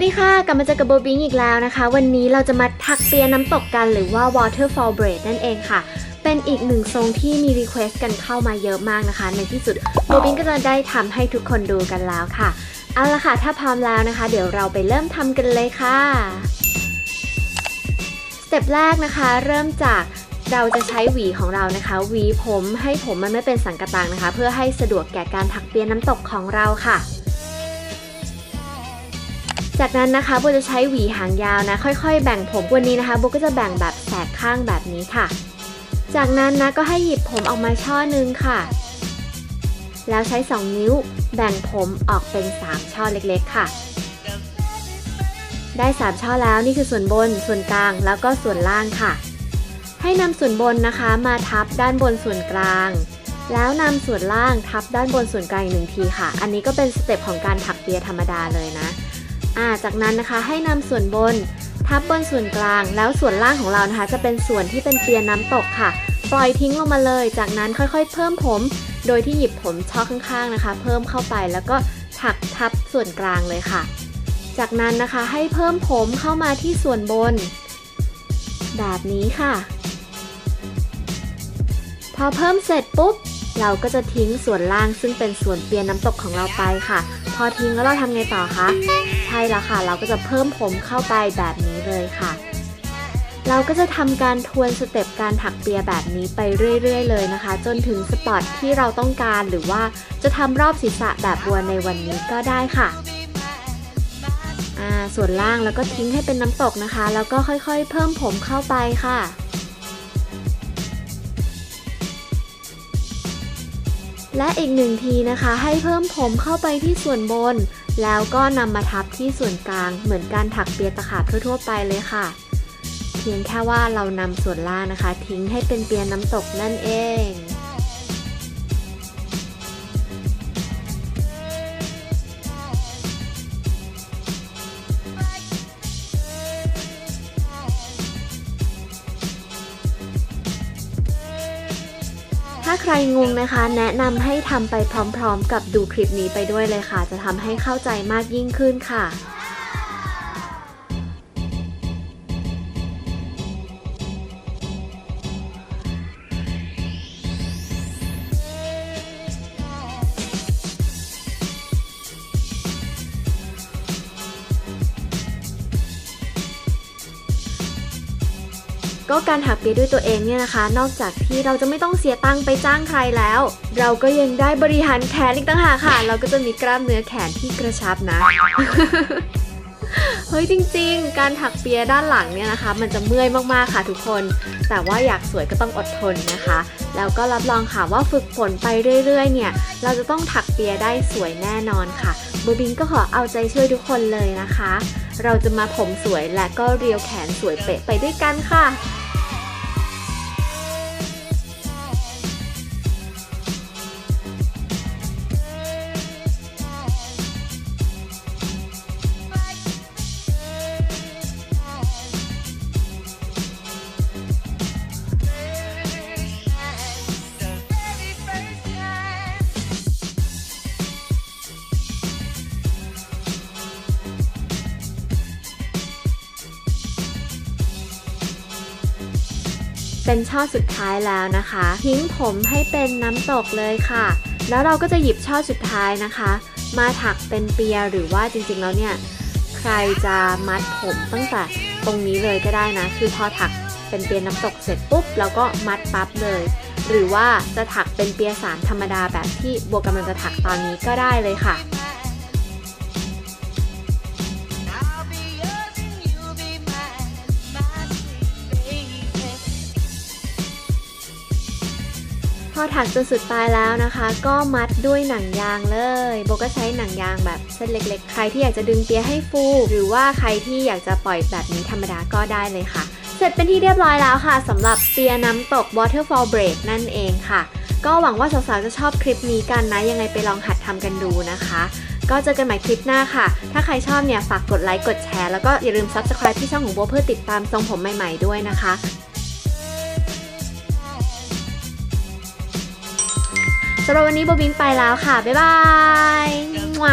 วัสดีค่ะ กลับมาเจอกับโบบิงอีกแล้วนะคะ วันนี้เราจะมาถักเปียน้ำตกกันหรือว่า waterfall braid นั่นเองค่ะ เป็นอีกหนึ่งทรงที่มีรีเควสต์กันเข้ามาเยอะมากนะคะ ในที่สุดโบบิงก็จะได้ทำให้ทุกคนดูกันแล้วค่ะ เอาละค่ะ ถ้าพร้อมแล้วนะคะ เดี๋ยวเราไปเริ่มทำกันเลยค่ะ สเต็ปแรกนะคะ เริ่มจากเราจะใช้หวีของเรานะคะ หวีผมให้ผมมันไม่เป็นสังกะตังนะคะ เพื่อให้สะดวกแก่การถักเปียน้ำตกของเราค่ะ จากนั้นนะคะโบจะใช้หวีหางยาวนะ ค่อยๆ แบ่งผมวันนี้นะคะโบก็จะแบ่งแบบแสกข้างแบบนี้ค่ะ จากนั้นนะก็ให้หยิบผมออกมาช่อหนึงค่ะ แล้วใช้ 2 นิ้วแบ่งผมออกเป็น 3 ช่อเล็กๆค่ะ ได้ 3 ช่อแล้วนี่คือส่วนบน ส่วนกลางแล้วก็ส่วนล่างค่ะ ให้นำส่วนบนนะคะมาทับด้านบนส่วนกลาง แล้วนำส่วนล่างทับด้านบนส่วนกลางอีกหนึ่งทีค่ะ อันนี้ก็เป็นสเต็ปของการถักเปียธรรมดาเลยนะ อ่าจากนั้นนะคะให้นำส่วนบนทับบนส่วนกลาง แล้วส่วนล่างของเรานะคะ จะเป็นส่วนที่เป็นเปียน้ำตกค่ะ ปล่อยทิ้งลงมาเลย จากนั้นค่อยๆ เพิ่มผม โดยที่หยิบผมช่อข้างๆนะคะ เพิ่มเข้าไปแล้วก็ถักทับส่วนกลางเลยค่ะ จากนั้นนะคะให้เพิ่มผมเข้ามาที่ส่วนบน แบบนี้ค่ะ พอเพิ่มเสร็จปุ๊บ เราก็จะทิ้งส่วนล่างซึ่งเป็นส่วนเปียนน้ำตกของเราไปค่ะ พอทิ้งแล้วเราทำไงต่อคะใช่แล้วค่ะ เราก็จะเพิ่มผมเข้าไปแบบนี้เลยค่ะ เราก็จะทำการทวนสเต็ปการถักเปียแบบนี้ไปเรื่อยๆ เลยนะคะ จนถึงสปอตที่เราต้องการหรือว่าจะทำรอบศีรษะแบบบัวในวันนี้ก็ได้ค่ะส่วนล่างแล้วก็ทิ้งให้เป็นน้ำตกนะคะ แล้วก็ค่อยๆ เพิ่มผมเข้าไปค่ะ และอีกหนึ่งทีนะคะ ให้เพิ่มผมเข้าไปที่ส่วนบน แล้วก็นำมาทับที่ส่วนกลางเหมือนการถักเปียตะขาบทั่วๆไปเลยค่ะ เพียงแค่ว่าเรานำส่วนล่างนะคะ ทิ้งให้เป็นเปียน้ำตกนั่นเอง ถ้าใครงงนะคะ แนะนำให้ทำไปพร้อมๆ กับดูคลิปนี้ไปด้วยเลยค่ะ จะทำให้เข้าใจมากยิ่งขึ้นค่ะ ก็การถักเปียด้วยตัวเองเนี่ยนะคะ นอกจากที่เราจะไม่ต้องเสียตังค์ไปจ้างใครแล้ว เราก็ยังได้บริหารแขนอีกต่างหากค่ะ เราก็จะมีกล้ามเนื้อแขนที่กระชับนะเฮ้ยจริงๆ การถักเปียด้านหลังเนี่ยนะคะ มันจะเมื่อยมากๆค่ะทุกคน แต่ว่าอยากสวยก็ต้องอดทนนะคะ แล้วก็รับรองค่ะว่าฝึกฝนไปเรื่อยๆ เนี่ย เราจะต้องถักเปียได้สวยแน่นอนค่ะบูบินก็ขอเอาใจช่วยทุกคนเลยนะคะ เราจะมาผมสวยและก็เรียวแขนสวยเป๊ะไปด้วยกันค่ะ เป็นช่อสุดท้ายแล้วนะคะ ทิ้งผมให้เป็นน้ำตกเลยค่ะ แล้วเราก็จะหยิบช่อสุดท้ายนะคะ มาถักเป็นเปียหรือว่าจริงๆแล้วเนี่ยใครจะมัดผมตั้งแต่ตรงนี้เลยก็ได้นะ คือพอถักเป็นเปียน้ำตกเสร็จปุ๊บแล้วก็มัดปั๊บเลย หรือว่าจะถักเป็นเปียสามธรรมดาแบบที่บัวกำลังจะถักตอนนี้ก็ได้เลยค่ะ อถักจนสุดปลายแล้วนะคะ ก็มัดด้วยหนังยางเลย โบก็ใช้หนังยางแบบเส้นเล็กๆ ใครที่อยากจะดึงเปียให้ฟู หรือว่าใครที่อยากจะปล่อยแบบนี้ธรรมดาก็ได้เลยค่ะ เสร็จเป็นที่เรียบร้อยแล้วค่ะสำหรับเปียน้ำตก waterfall braid นั่นเองค่ะ ก็หวังว่าสาวๆจะชอบคลิปนี้กันนะ ยังไงไปลองหัดทำกันดูนะคะก็เจอกันใหม่คลิปหน้าค่ะ ถ้าใครชอบเนี่ย ฝากกดไลค์ กดแชร์ แล้วก็อย่าลืม subscribe ที่ช่องของโบเพื่อติดตามทรงผมใหม่ๆด้วยนะคะ สำหรับวันนี้โบบินไปแล้วค่ะ บ๊ายบายมั่ว